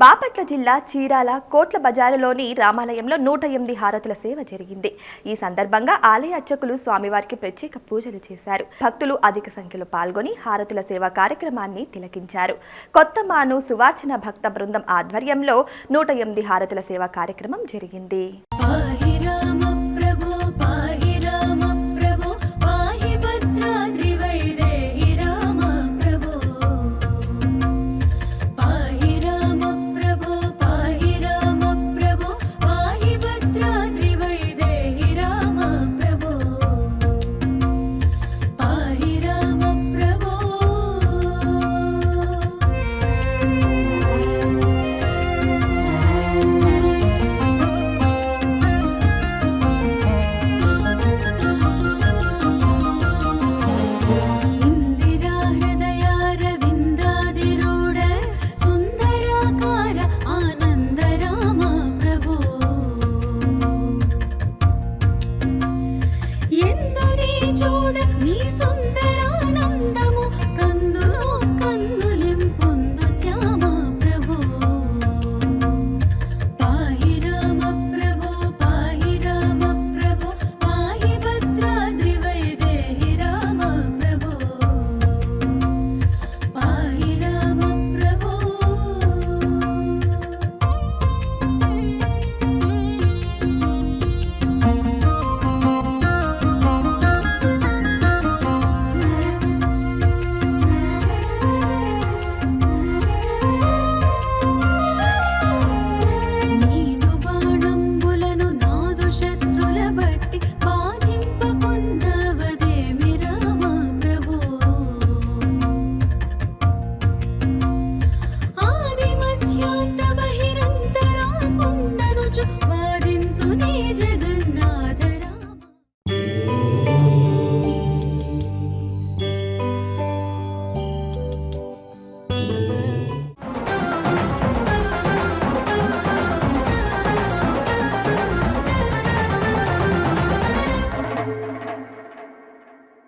బాపట్ల జిల్లా చీరాల కోట్ల బజారులోని రామాలయంలో నూట ఎనిమిది హారతుల సేవ జరిగింది. ఈ సందర్భంగా ఆలయ అర్చకులు స్వామివారికి ప్రత్యేక పూజలు చేశారు. భక్తులు అధిక సంఖ్యలో పాల్గొని హారతుల సేవ కార్యక్రమాన్ని తిలకించారు. కొత్తమాను సువార్చన భక్త బృందం ఆధ్వర్యంలో నూట ఎనిమిది హారతుల సేవ కార్యక్రమం జరిగింది.